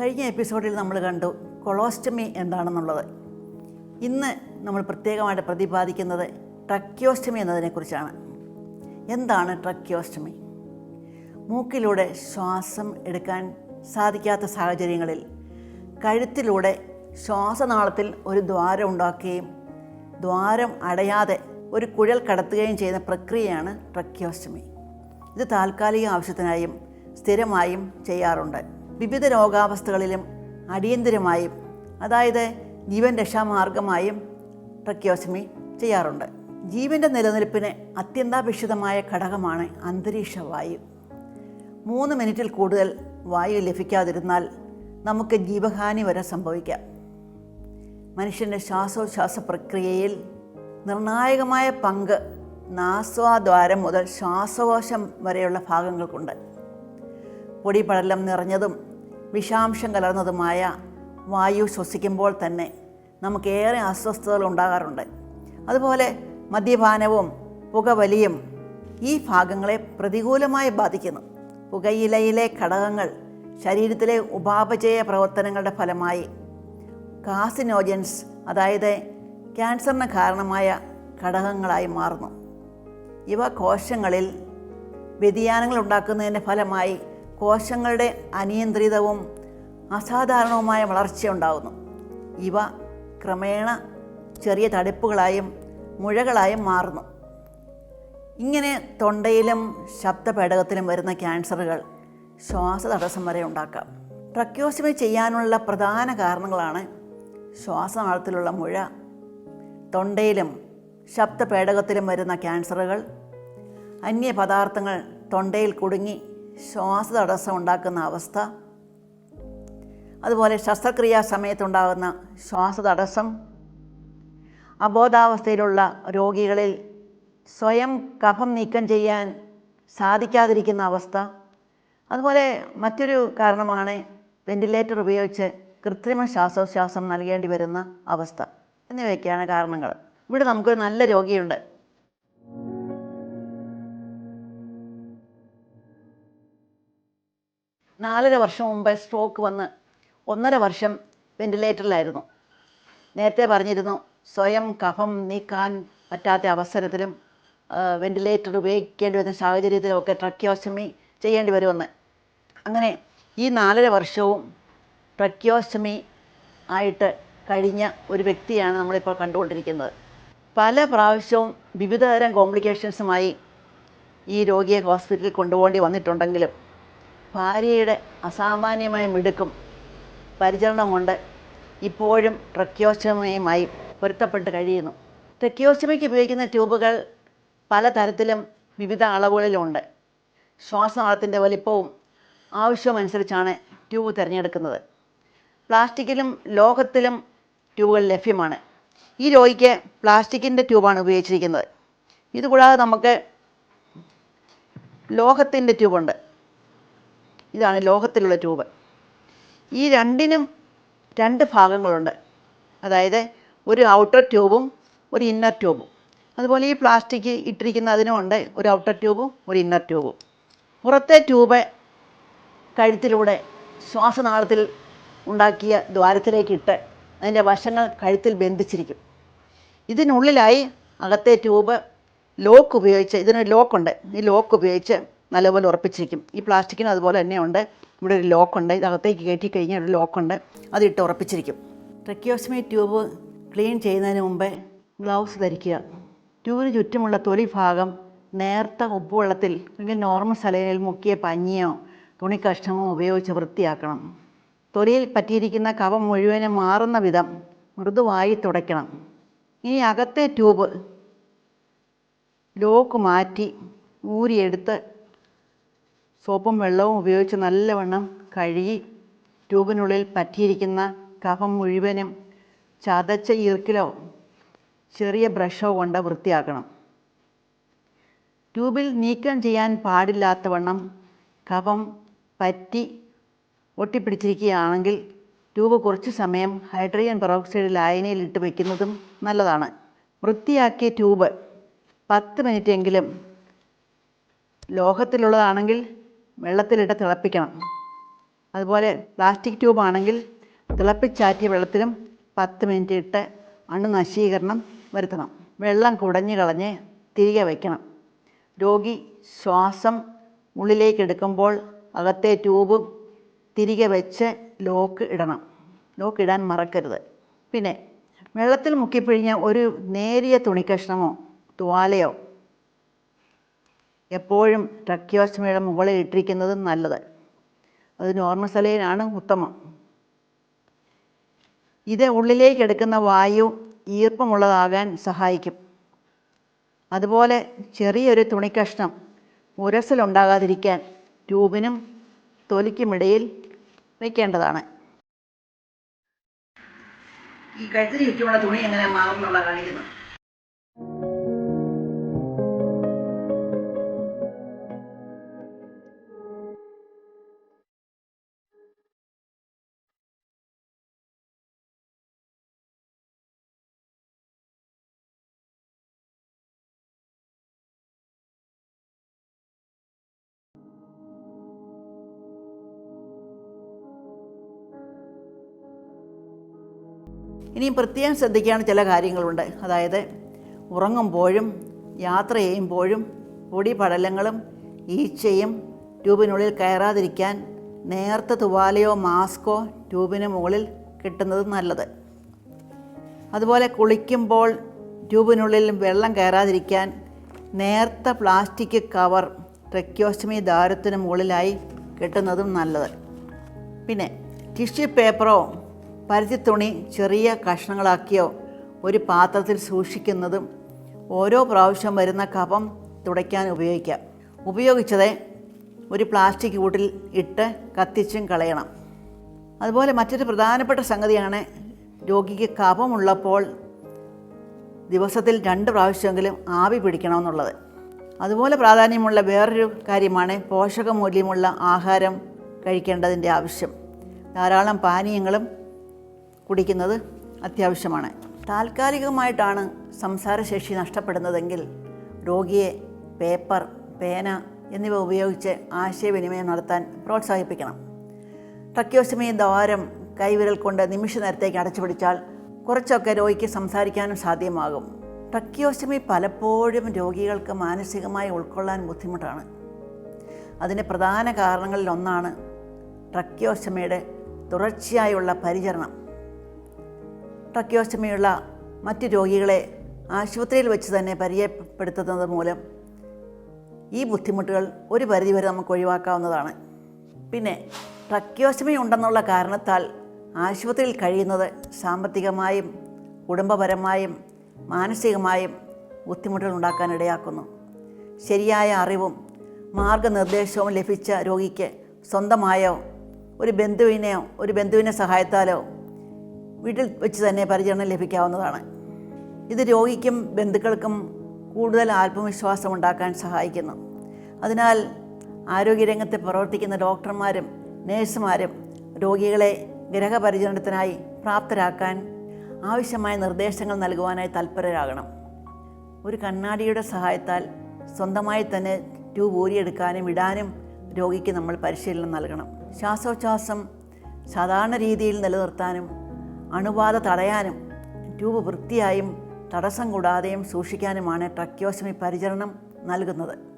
കഴിഞ്ഞ എപ്പിസോഡിൽ നമ്മൾ കണ്ടു കൊളോസ്റ്റമി എന്താണെന്നുള്ളത്. ഇന്ന് നമ്മൾ പ്രത്യേകമായിട്ട് പ്രതിപാദിക്കുന്നത് ട്രക്യോസ്റ്റമി എന്നതിനെക്കുറിച്ചാണ്. എന്താണ് ട്രക്യോസ്റ്റമി മൂക്കിലൂടെ ശ്വാസം എടുക്കാൻ സാധിക്കാത്ത സാഹചര്യങ്ങളിൽ കഴുത്തിലൂടെ ശ്വാസനാളത്തിൽ ഒരു ദ്വാരം ഉണ്ടാക്കുകയും ദ്വാരം അടയാതെ ഒരു കുഴൽ കടത്തുകയും ചെയ്യുന്ന പ്രക്രിയയാണ് ട്രക്യോസ്റ്റമി ഇത് താൽക്കാലിക ആവശ്യത്തിനായും സ്ഥിരമായും ചെയ്യാറുണ്ട്. വിവിധ രോഗാവസ്ഥകളിലും അടിയന്തിരമായും അതായത് ജീവൻ രക്ഷാമാർഗമായും ട്രക്യോസ്റ്റമി ചെയ്യാറുണ്ട്. ജീവന്റെ നിലനിൽപ്പിന് അത്യന്താപേക്ഷിതമായ ഘടകമാണ് അന്തരീക്ഷ വായു മൂന്ന് മിനിറ്റിൽ കൂടുതൽ വായു ലഭിക്കാതിരുന്നാൽ നമുക്ക് ജീവഹാനി വരെ സംഭവിക്കാം. മനുഷ്യന്റെ ശ്വാസോച്ഛ്വാസ പ്രക്രിയയിൽ നിർണായകമായ പങ്ക് നാസ്വാദ്വാരം മുതൽ ശ്വാസകോശം വരെയുള്ള ഭാഗങ്ങൾക്കുണ്ട്. പൊടിപടലം നിറഞ്ഞതും വിഷാംശം കലർന്നതുമായ വായു ശ്വസിക്കുമ്പോൾ തന്നെ നമുക്കേറെ അസ്വസ്ഥതകൾ ഉണ്ടാകാറുണ്ട്. അതുപോലെ മദ്യപാനവും പുകവലിയും ഈ ഭാഗങ്ങളെ പ്രതികൂലമായി ബാധിക്കുന്നു. പുകയിലയിലെ ഘടകങ്ങൾ ശരീരത്തിലെ ഉപാപചയ പ്രവർത്തനങ്ങളുടെ ഫലമായി കാസിനോജൻസ് അതായത് ക്യാൻസറിന് കാരണമായ ഘടകങ്ങളായി മാറുന്നു. ഇവ കോശങ്ങളിൽ വ്യതിയാനങ്ങൾ ഉണ്ടാക്കുന്നതിന്റെ ഫലമായി കോശങ്ങളുടെ അനിയന്ത്രിതവും അസാധാരണവുമായ വളർച്ചയുണ്ടാകുന്നു ഇവ ക്രമേണ ചെറിയ തടിപ്പുകളായും മുഴകളായും മാറുന്നു. ഇങ്ങനെ തൊണ്ടയിലും ശബ്ദപേടകത്തിലും വരുന്ന ക്യാൻസറുകൾ ശ്വാസതടസ്സം വരെ ഉണ്ടാക്കാം. ട്രക്യോസിമി ചെയ്യാനുള്ള പ്രധാന കാരണങ്ങളാണ് ശ്വാസനാളത്തിലുള്ള മുഴ തൊണ്ടയിലും ശബ്ദപേടകത്തിലും വരുന്ന ക്യാൻസറുകൾ അന്യ പദാർത്ഥങ്ങൾ തൊണ്ടയിൽ കുടുങ്ങി ശ്വാസതടസ്സം ഉണ്ടാക്കുന്ന അവസ്ഥ. അതുപോലെ ശസ്ത്രക്രിയാ സമയത്തുണ്ടാകുന്ന ശ്വാസ തടസ്സം അബോധാവസ്ഥയിലുള്ള രോഗികളിൽ സ്വയം കഫം നീക്കം ചെയ്യാൻ സാധിക്കാതിരിക്കുന്ന അവസ്ഥ. അതുപോലെ മറ്റൊരു കാരണമാണ് വെന്റിലേറ്റർ ഉപയോഗിച്ച് കൃത്രിമ ശ്വാസോച്ഛ്വാസം നൽകേണ്ടി വരുന്ന അവസ്ഥ. എന്നിവയൊക്കെയാണ് കാരണങ്ങൾ. ഇവിടെ നമുക്കൊരു നല്ല രോഗിയുണ്ട്. നാലര വർഷം മുമ്പ് സ്ട്രോക്ക് വന്ന് ഒന്നര വർഷം വെന്റിലേറ്ററിലായിരുന്നു നേരത്തെ പറഞ്ഞിരുന്നു സ്വയം കഫം നീക്കാൻ പറ്റാത്ത അവസരത്തിലും വെന്റിലേറ്റർ ഉപയോഗിക്കേണ്ടി വരുന്ന സാഹചര്യത്തിലുമൊക്കെ ട്രക്യോസ്റ്റമി ചെയ്യേണ്ടി വരുമെന്ന്. അങ്ങനെ ഈ നാലര വർഷവും ട്രക്യോസ്റ്റമി ആയിട്ട് കഴിഞ്ഞ ഒരു വ്യക്തിയാണ് നമ്മളിപ്പോൾ കണ്ടുകൊണ്ടിരിക്കുന്നത്. പല പ്രാവശ്യവും വിവിധതരം കോംപ്ലിക്കേഷൻസുമായി ഈ രോഗിയെ ഹോസ്പിറ്റലിൽ കൊണ്ടുപോകേണ്ടി വന്നിട്ടുണ്ടെങ്കിലും ഭാര്യയുടെ അസാമാന്യമായ മിടുക്കും പരിചരണം കൊണ്ട് ഇപ്പോഴും ട്രക്യോസ്റ്റമിയുമായി പൊരുത്തപ്പെട്ട് കഴിയുന്നു. ട്രക്യോസ്റ്റമിക്ക് ഉപയോഗിക്കുന്ന ട്യൂബുകൾ പലതരത്തിലും വിവിധ അളവുകളിലുണ്ട്. ശ്വാസനാളത്തിന്റെ വലിപ്പവും ആവശ്യമനുസരിച്ചാണ് ട്യൂബ് തിരഞ്ഞെടുക്കുന്നത്. പ്ലാസ്റ്റിക്കിലും ലോഹത്തിലും ട്യൂബുകൾ ലഭ്യമാണ്. ഈ രോഗിക്ക് പ്ലാസ്റ്റിക്കിന്റെ ട്യൂബാണ് ഉപയോഗിച്ചിരിക്കുന്നത്. ഇതുകൂടാതെ നമുക്ക് ലോഹത്തിന്റെ ട്യൂബുണ്ട്. ഇതാണ് ലോഹത്തിലുള്ള ട്യൂബ് ഈ രണ്ടിനും രണ്ട് ഭാഗങ്ങളുണ്ട്. അതായത് ഒരു ഔട്ടർ ട്യൂബും ഒരു ഇന്നർ ട്യൂബും. അതുപോലെ ഈ പ്ലാസ്റ്റിക് ഇട്ടിരിക്കുന്ന അതിനുമുണ്ട് ഒരു ഔട്ടർ ട്യൂബും ഒരു ഇന്നർ ട്യൂബും. പുറത്തെ ട്യൂബ് കഴുത്തിലൂടെ ശ്വാസനാളത്തിൽ ഉണ്ടാക്കിയ ദ്വാരത്തിലേക്ക് ഇട്ട് അതിന്റെ വശങ്ങൾ കഴുത്തിൽ ബന്ധിച്ചിരിക്കും. ഇതിനുള്ളിലായി അകത്തെ ട്യൂബ് ലോക്ക് ഉപയോഗിച്ച് ഇതിന് ലോക്കുണ്ട്. ഈ ലോക്ക് ഉപയോഗിച്ച് നല്ലപോലെ ഉറപ്പിച്ചിരിക്കും. ഈ പ്ലാസ്റ്റിക്കിനും അതുപോലെ തന്നെ ഉണ്ട്. ഇവിടെ ഒരു ലോക്കുണ്ട്. ഇതകത്തേക്ക് കയറ്റി കഴിഞ്ഞാൽ ഒരു ലോക്കുണ്ട്. അതിട്ട് ഉറപ്പിച്ചിരിക്കും. ട്രക്കിയോസ്മി ട്യൂബ് ക്ലീൻ ചെയ്യുന്നതിന് മുമ്പേ ഗ്ലൗസ് ധരിക്കുക. ട്യൂബിന് ചുറ്റുമുള്ള തൊലി ഭാഗം നേർത്ത ഉപ്പുവെള്ളത്തിൽ അല്ലെങ്കിൽ നോർമൽ സലൈനിൽ മുക്കിയ പഞ്ഞിയോ തുണി കഷ്ണമോ ഉപയോഗിച്ച് വൃത്തിയാക്കണം. തൊലിയിൽ പറ്റിയിരിക്കുന്ന കവം മുഴുവനും മാറുന്ന വിധം മൃദുവായി തുടയ്ക്കണം. ഇനി അകത്തെ ട്യൂബ് ലോക്ക് മാറ്റി ഊരിയെടുത്ത് സോപ്പും വെള്ളവും ഉപയോഗിച്ച് നല്ലവണ്ണം കഴുകി ട്യൂബിനുള്ളിൽ പറ്റിയിരിക്കുന്ന കഫം മുഴുവനും ചതച്ച ഈർക്കിലോ ചെറിയ ബ്രഷോ കൊണ്ട് വൃത്തിയാക്കണം. ട്യൂബിൽ നീക്കം ചെയ്യാൻ പാടില്ലാത്തവണ്ണം കഫം പറ്റി ഒട്ടിപ്പിടിച്ചിരിക്കുകയാണെങ്കിൽ ട്യൂബ് കുറച്ച് സമയം ഹൈഡ്രജൻ പെറോക്സൈഡ് ലായനിയിലിട്ട് വയ്ക്കുന്നതും നല്ലതാണ്. വൃത്തിയാക്കിയ ട്യൂബ് പത്ത് മിനിറ്റെങ്കിലും ലോഹത്തിലുള്ളതാണെങ്കിൽ വെള്ളത്തിലിട്ട് തിളപ്പിക്കണം. അതുപോലെ പ്ലാസ്റ്റിക് ട്യൂബാണെങ്കിൽ തിളപ്പിച്ചാറ്റിയ വെള്ളത്തിലും പത്ത് മിനിറ്റ് ഇട്ട് അണുനശീകരണം വരുത്തണം. വെള്ളം കുടഞ്ഞ് കളഞ്ഞ് തിരികെ വയ്ക്കണം. രോഗി ശ്വാസം ഉള്ളിലേക്ക് എടുക്കുമ്പോൾ അകത്തെ ട്യൂബ് തിരികെ വെച്ച് ലോക്ക് ഇടണം. ലോക്ക് ഇടാൻ മറക്കരുത്. പിന്നെ വെള്ളത്തിൽ മുക്കിപ്പിഴിഞ്ഞ ഒരു നേരിയ തുണിക്കഷ്ണമോ തുവാലയോ എപ്പോഴും ട്രക്കിയോസ്റ്റമിയുടെ മുകളിൽ ഇട്ടിരിക്കുന്നത് നല്ലത്. അത് നോർമൽ സലയിലാണ് ഉത്തമം. ഇത് ഉള്ളിലേക്ക് എടുക്കുന്ന വായു ഈർപ്പമുള്ളതാകാൻ സഹായിക്കും. അതുപോലെ ചെറിയൊരു തുണിക്കഷ്ണം ഉരസലുണ്ടാകാതിരിക്കാൻ ട്യൂബിനും തൊലിക്കുമിടയിൽ വയ്ക്കേണ്ടതാണ് ഈ കഴുത്തിന് ചുറ്റുമുള്ള തുണി എങ്ങനെ മാറുന്നുള്ള കാണിക്കുന്നു ഇനിയും പ്രത്യേകം ശ്രദ്ധിക്കേണ്ട ചില കാര്യങ്ങളുണ്ട്. അതായത് ഉറങ്ങുമ്പോഴും യാത്ര ചെയ്യുമ്പോഴും പൊടി പടലങ്ങളും ഈച്ചയും ട്യൂബിനുള്ളിൽ കയറാതിരിക്കാൻ നേർത്ത തുവാലയോ മാസ്കോ ട്യൂബിന് മുകളിൽ കിട്ടുന്നത് നല്ലത്. അതുപോലെ കുളിക്കുമ്പോൾ ട്യൂബിനുള്ളിൽ വെള്ളം കയറാതിരിക്കാൻ നേർത്ത പ്ലാസ്റ്റിക് കവർ ട്രക്യോസ്റ്റമി ദാരത്തിന് മുകളിലായി കെട്ടുന്നതും നല്ലത്. പിന്നെ ടിഷ്യൂ പേപ്പറോ പരുത്തിത്തുണി ചെറിയ കഷ്ണങ്ങളാക്കിയോ ഒരു പാത്രത്തിൽ സൂക്ഷിക്കുന്നതും ഓരോ പ്രാവശ്യം വരുന്ന കഫം തുടയ്ക്കാൻ ഉപയോഗിക്കാം. ഉപയോഗിച്ചത് ഒരു പ്ലാസ്റ്റിക് കൂട്ടിൽ ഇട്ട് കത്തിച്ചും കളയണം. അതുപോലെ മറ്റൊരു പ്രധാനപ്പെട്ട സംഗതിയാണ് രോഗിക്ക് കഫമുള്ളപ്പോൾ ദിവസത്തിൽ രണ്ട് പ്രാവശ്യമെങ്കിലും ആവി പിടിക്കണമെന്നുള്ളത്. അതുപോലെ പ്രാധാന്യമുള്ള വേറൊരു കാര്യമാണ് പോഷകമൂല്യമുള്ള ആഹാരം കഴിക്കേണ്ടതിന്റെ ആവശ്യം. ധാരാളം പാനീയങ്ങളും കുടിക്കുന്നത് അത്യാവശ്യമാണ്. താൽക്കാലികമായിട്ടാണ് സംസാരശേഷി നഷ്ടപ്പെടുന്നതെങ്കിൽ രോഗിയെ പേപ്പർ പേന എന്നിവ ഉപയോഗിച്ച് ആശയവിനിമയം നടത്താൻ പ്രോത്സാഹിപ്പിക്കണം. ട്രക്യോസ്റ്റമി ദ്വാരം കൈവിരൽ കൊണ്ട് നിമിഷ നേരത്തേക്ക് അടച്ചു പിടിച്ചാൽ കുറച്ചൊക്കെ രോഗിക്ക് സംസാരിക്കാനും സാധ്യമാകും. ട്രക്യോസ്റ്റമി പലപ്പോഴും രോഗികൾക്ക് മാനസികമായി ഉൾക്കൊള്ളാൻ ബുദ്ധിമുട്ടാണ്. അതിന് പ്രധാന കാരണങ്ങളിൽ ഒന്നാണ് ട്രക്യോസ്റ്റമിയുടെ തുടർച്ചയായുള്ള പരിചരണം. ട്രക്യോസ്റ്റമിയുള്ള മറ്റ് രോഗികളെ ആശുപത്രിയിൽ വെച്ച് തന്നെ പരിചയപ്പെടുത്തുന്നത് മൂലം ഈ ബുദ്ധിമുട്ടുകൾ ഒരു പരിധിവരെ നമുക്ക് ഒഴിവാക്കാവുന്നതാണ്. പിന്നെ ട്രക്കിയോസ്റ്റമി ഉണ്ടെന്നുള്ള കാരണത്താൽ ആശുപത്രിയിൽ കഴിയുന്നത് സാമ്പത്തികമായും കുടുംബപരമായും മാനസികമായും ബുദ്ധിമുട്ടുകൾ ഉണ്ടാക്കാൻ ഇടയാക്കുന്നു. ശരിയായ അറിവും മാർഗനിർദ്ദേശവും ലഭിച്ച രോഗിക്ക് സ്വന്തമായോ ഒരു ബന്ധുവിനെയോ ഒരു ബന്ധുവിനെ സഹായത്താലോ വീട്ടിൽ വെച്ച് തന്നെ പരിചരണം ലഭിക്കാവുന്നതാണ്. ഇത് രോഗിക്കും ബന്ധുക്കൾക്കും കൂടുതൽ ആത്മവിശ്വാസം ഉണ്ടാക്കാൻ സഹായിക്കുന്നു. അതിനാൽ ആരോഗ്യരംഗത്ത് പ്രവർത്തിക്കുന്ന ഡോക്ടർമാരും നേഴ്സുമാരും രോഗികളെ ഗ്രഹപരിചരണത്തിനായി പ്രാപ്തരാക്കാൻ ആവശ്യമായ നിർദ്ദേശങ്ങൾ നൽകുവാനായി തൽപരരാകണം. ഒരു കണ്ണാടിയുടെ സഹായത്താൽ സ്വന്തമായി തന്നെ ട്യൂബ് ഊരിയെടുക്കാനും ഇടാനും രോഗിക്ക് നമ്മൾ പരിശീലനം നൽകണം. ശ്വാസോച്ഛ്വാസം സാധാരണ രീതിയിൽ നിലനിർത്താനും അണുബാധ തടയാനും ട്യൂബ് വൃത്തിയായും തടസ്സം കൂടാതെയും സൂക്ഷിക്കാനുമാണ് ട്രക്യോസമി പരിചരണം നൽകുന്നത്.